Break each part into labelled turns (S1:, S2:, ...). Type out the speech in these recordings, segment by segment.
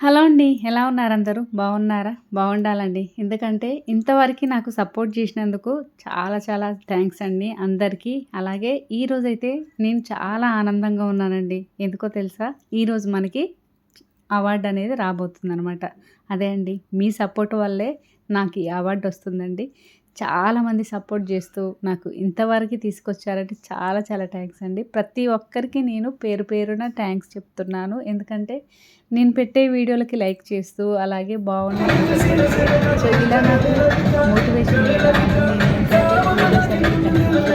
S1: Hello అండి ఎలా ఉన్నారు అందరూ? బాగున్నారా? బాగుండాలండి. ఎందుకంటే ఇంతవరకు నాకు సపోర్ట్ చేసినందుకు చాలా చాలా థ్యాంక్స్ అండి అందరికీ. అలాగే ఈరోజైతే నేను చాలా ఆనందంగా ఉన్నానండి. ఎందుకో తెలుసా? ఈరోజు మనకి అవార్డు అనేది రాబోతుంది అనమాట అదే అండి మీ సపోర్ట్ వల్లే నాకు ఈ అవార్డు వస్తుందండి. చాలామంది సపోర్ట్ చేస్తూ నాకు ఇంతవరకు తీసుకొచ్చారంటే చాలా చాలా థ్యాంక్స్ అండి. ప్రతి ఒక్కరికి నేను పేరు పేరున థ్యాంక్స్ చెప్తున్నాను. ఎందుకంటే నేను పెట్టే వీడియోలకి లైక్ చేస్తూ అలాగే బాగున్నాయి సో ఇలా నాకు మోటివేషన్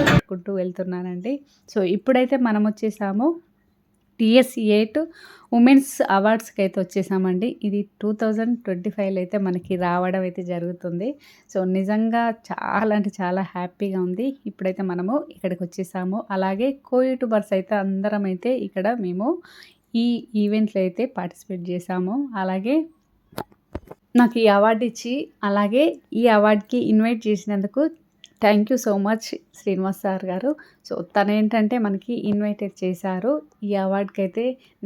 S1: పెట్టుకుంటూ వెళ్తున్నానండి. సో ఇప్పుడైతే మనం వచ్చేసాము. టిఎస్ ఎయిట్ ఉమెన్స్ అవార్డ్స్కి అయితే వచ్చేసామండి. ఇది టూ థౌజండ్ ట్వంటీ ఫైవ్లో అయితే మనకి రావడం అయితే జరుగుతుంది. సో నిజంగా చాలా అంటే చాలా హ్యాపీగా ఉంది. ఇప్పుడైతే మనము ఇక్కడికి వచ్చేసాము. అలాగే కో యూట్యూబర్స్ అయితే అందరం అయితే ఇక్కడ మేము ఈ ఈవెంట్లో అయితే పార్టిసిపేట్ చేసాము. అలాగే నాకు ఈ అవార్డు ఇచ్చి అలాగే ఈ అవార్డ్కి ఇన్వైట్ చేసినందుకు thank you so much Srinivas sir garu. So తను ఏంటంటే మనకి ఇన్వైటెడ్ చేశారు. ఈ అవార్డ్కి అయితే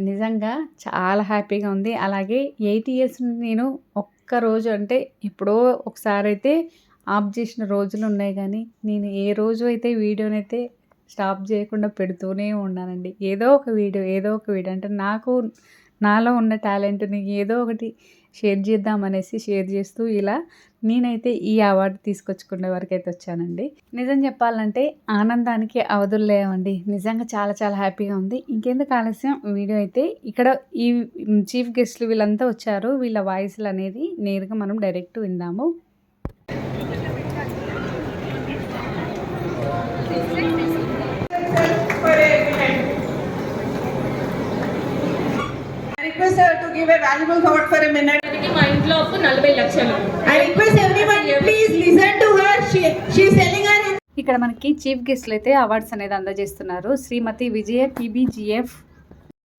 S1: నిజంగా చాలా హ్యాపీగా ఉంది. అలాగే ఎయిట్ ఇయర్స్ నేను ఒక్క రోజు అంటే ఎప్పుడో ఒకసారి అయితే ఆఫ్ చేసిన రోజులు ఉన్నాయి కానీ నేను ఏ రోజు అయితే వీడియోనైతే స్టాప్ చేయకుండా పెడుతూనే ఉన్నానండి. ఏదో ఒక వీడియో ఏదో ఒక వీడియో. అంటే నాకు నాలో ఉన్న టాలెంట్ని ఏదో ఒకటి షేర్ చేద్దామనేసి షేర్ చేస్తూ ఇలా నేనైతే ఈ అవార్డు తీసుకొచ్చుకునే వరకు అయితే వచ్చానండి. నిజం చెప్పాలంటే ఆనందానికి అవధులు లేవండి. నిజంగా చాలా చాలా హ్యాపీగా ఉంది. ఇంకెందుకు ఆలస్యం? వీడియో అయితే ఇక్కడ ఈ చీఫ్ గెస్ట్లు వీళ్ళంతా వచ్చారు. వీళ్ళ వాయిస్లు అనేది నేరుగా మనం డైరెక్ట్ విందాము
S2: I request her to give a valuable thought for a minute.
S3: దానికి మా ఇంట్లో అప్పు నలభై లక్షలు
S2: I request everyone, please listen to her. She she's telling her.
S1: ఇక్కడ మనకి చీఫ్ గెస్ట్లు అయితే అవార్డ్స్ అనేది అందజేస్తున్నారు శ్రీమతి విజయ టీబీజీఎఫ్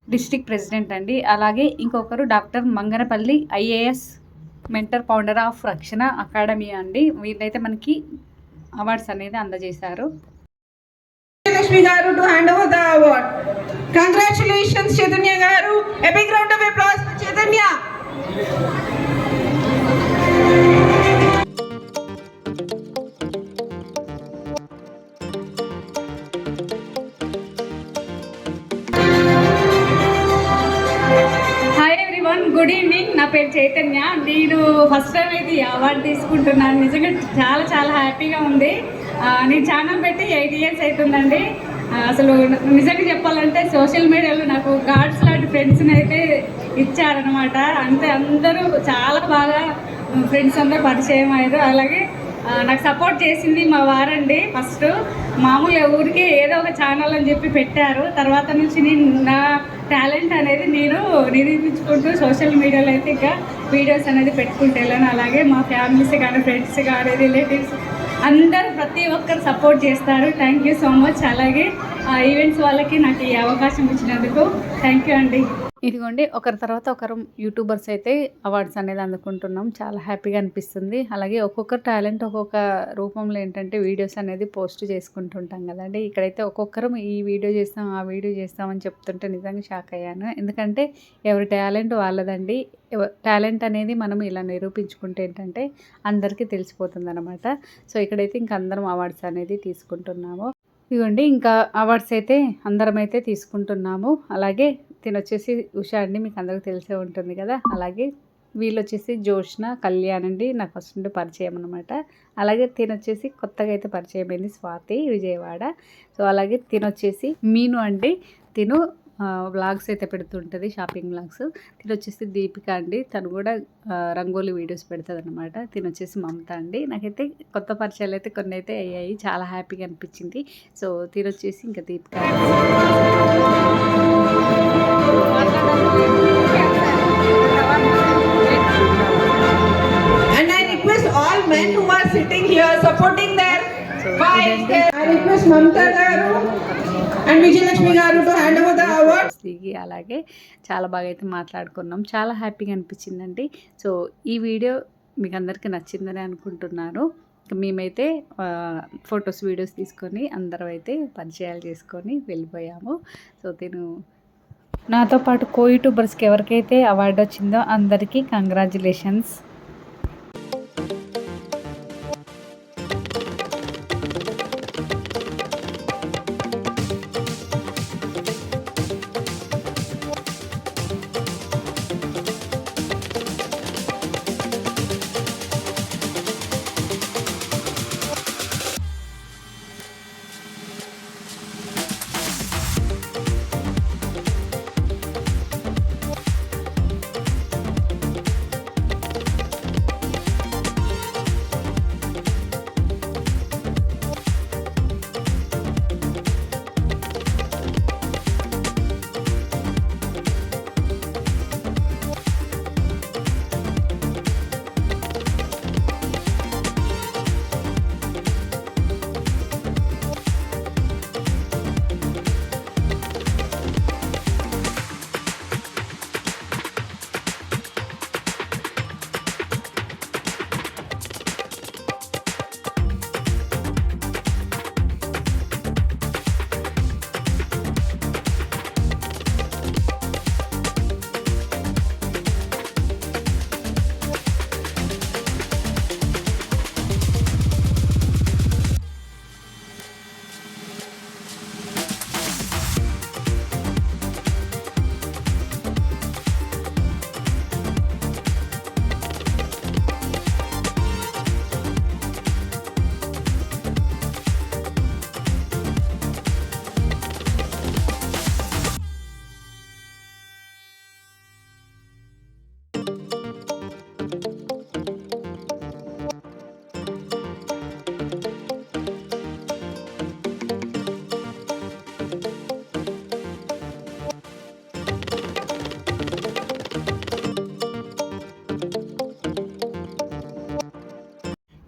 S1: డిస్ట్రిక్ట్ ప్రెసిడెంట్ అండి అలాగే ఇంకొకరు doctor Manganapalli IAS mentor founder of Rakshana academy అండి వీళ్ళైతే మనకి అవార్డ్స్ అనేది అందజేశారు
S2: Vijayalakshmi garu to hand over the award congratulations Chaitanya garu a big round of
S1: applause Chaitanya good evening నా పేరు చైతన్య నేను ఫస్ట్ టైం అయితే ఈ అవార్డు తీసుకుంటున్నాను నిజంగా చాలా చాలా హ్యాపీగా ఉంది నేను ఛానల్ పెట్టి ఎయిట్ ఇయర్స్ అవుతుందండి అసలు నిజంగా చెప్పాలంటే సోషల్ మీడియాలో నాకు గాడ్స్ లాంటి ఫ్రెండ్స్ని అయితే ఇచ్చారనమాట అంటే అందరూ చాలా బాగా ఫ్రెండ్స్ అందరూ పరిచయం అయ్యారు. అలాగే నాకు సపోర్ట్ చేసింది మా వారండి ఫస్ట్ మామూలుగా ఊరికి ఏదో ఒక ఛానల్ అని చెప్పి పెట్టారు. తర్వాత నుంచి నేను నా టాలెంట్ అనేది నేను నిరూపించుకుంటూ సోషల్ మీడియాలో అయితే ఇంకా వీడియోస్ అనేది పెట్టుకుంటూ వెళ్ళాను. అలాగే మా ఫ్యామిలీస్ కానీ ఫ్రెండ్స్ కానీ రిలేటివ్స్ అందరు ప్రతి ఒక్కరు సపోర్ట్ చేస్తారు. థ్యాంక్ యూ సో మచ్ అలాగే ఆ ఈవెంట్స్ వాళ్ళకి నాకు ఈ అవకాశం ఇచ్చినందుకు. థ్యాంక్ యూ అండి. ఇదిగోండి ఒకరి తర్వాత ఒకరు యూట్యూబర్స్ అయితే అవార్డ్స్ అనేది అందుకుంటున్నాం. చాలా హ్యాపీగా అనిపిస్తుంది. అలాగే ఒక్కొక్క టాలెంట్ ఒక్కొక్క రూపంలో ఏంటంటే వీడియోస్ అనేది పోస్ట్ చేసుకుంటుంటాం కదండి. ఇక్కడైతే ఒక్కొక్కరు ఈ వీడియో చేస్తాం ఆ వీడియో చేస్తామని చెప్తుంటే నిజంగా షాక్ అయ్యాను. ఎందుకంటే ఎవరి టాలెంట్ వాళ్ళదండి. టాలెంట్ అనేది మనం ఇలా నిరూపించుకుంటే ఏంటంటే అందరికీ తెలిసిపోతుంది అనమాట సో ఇక్కడైతే ఇంక అందరం అవార్డ్స్ అనేది తీసుకుంటున్నాము. ఇదిగోండి ఇంకా అవార్డ్స్ అయితే అందరం అయితే తీసుకుంటున్నాము. అలాగే తినొచ్చేసి ఉషా అండి మీకు అందరికీ తెలిసే ఉంటుంది కదా. అలాగే వీళ్ళు వచ్చేసి జోష్న కళ్యాణ్ అండి నాకు ఫస్ట్ నుండి పరిచయం అనమాట అలాగే తినొచ్చేసి కొత్తగా అయితే పరిచయం అయింది స్వాతి విజయవాడ. సో అలాగే తినొచ్చేసి మీను అండి తిను వ్లాగ్స్ అయితే పెడుతుంటుంది షాపింగ్ వ్లాగ్స్. తిను వచ్చేసి దీపిక అండి తను కూడా రంగోలీ వీడియోస్ పెడుతుంది అనమాట తిను వచ్చేసి మమత అండి. నాకైతే కొత్త పరిచయాలు అయితే కొన్ని అయితే అయ్యాయి చాలా హ్యాపీగా అనిపించింది. సో తినొచ్చేసి ఇంకా Deepika.
S2: And I request all men who
S1: అలాగే చాలా బాగా అయితే మాట్లాడుకున్నాం. చాలా హ్యాపీగా అనిపించిందండి. సో ఈ వీడియో మీకు అందరికీ నచ్చిందని అనుకుంటున్నాను. మేమైతే ఫొటోస్ వీడియోస్ తీసుకొని అందరం అయితే పరిచయాలు చేసుకొని వెళ్ళిపోయాము. సో తిను నాతో పాటు కో యూట్యూబర్స్కి ఎవరికైతే అవార్డు వచ్చిందో అందరికీ కంగ్రాచులేషన్స్.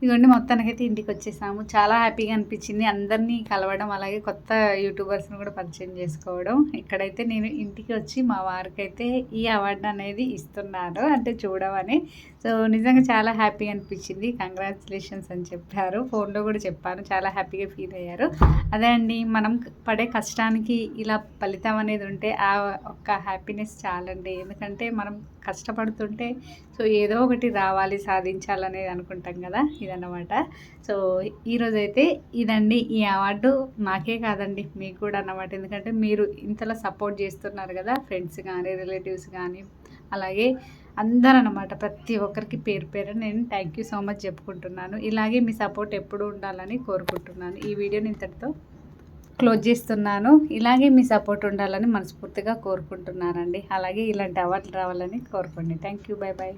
S1: ఇదిగోండి మొత్తానికైతే ఇంటికి వచ్చేసాము చాలా హ్యాపీగా అనిపించింది. అందరినీ కలవడం అలాగే కొత్త యూట్యూబర్స్ని కూడా పరిచయం చేసుకోవడం. ఇక్కడైతే నేను ఇంటికి వచ్చి మా వారికి అయితే ఈ అవార్డు అనేది ఇస్తున్నాను అంటే చూడమని. సో నిజంగా చాలా హ్యాపీగా అనిపించింది. కంగ్రాచులేషన్స్ అని చెప్పారు. ఫోన్లో కూడా చెప్పాను. చాలా హ్యాపీగా ఫీల్ అయ్యారు. అదే అండి మనం పడే కష్టానికి ఇలా ఫలితం అనేది ఉంటే ఆ ఒక్క హ్యాపీనెస్ చాలండి. ఎందుకంటే మనం కష్టపడుతుంటే సో ఏదో ఒకటి రావాలి సాధించాలనేది అనుకుంటాం కదా ఇదన్నమాట. సో ఈరోజైతే ఇదండి ఈ అవార్డు నాకే కాదండి మీకు కూడా అన్నమాట. ఎందుకంటే మీరు ఇంతలా సపోర్ట్ చేస్తున్నారు కదా ఫ్రెండ్స్ కానీ రిలేటివ్స్ కానీ అలాగే అందరూ అన్నమాట ప్రతి ఒక్కరికి పేరు పేరు నేను థ్యాంక్ యూ సో మచ్ చెప్పుకుంటున్నాను. ఇలాగే మీ సపోర్ట్ ఎప్పుడు ఉండాలని కోరుకుంటున్నాను. ఈ వీడియోని ఇంతటితో క్లోజ్ చేస్తున్నాను. ఇలాగే మీ సపోర్ట్ ఉండాలని మనస్ఫూర్తిగా కోరుకుంటున్నానండి. అలాగే ఇలాంటి అవార్డులు రావాలని కోరుకోండి. Thank you by. బాయ్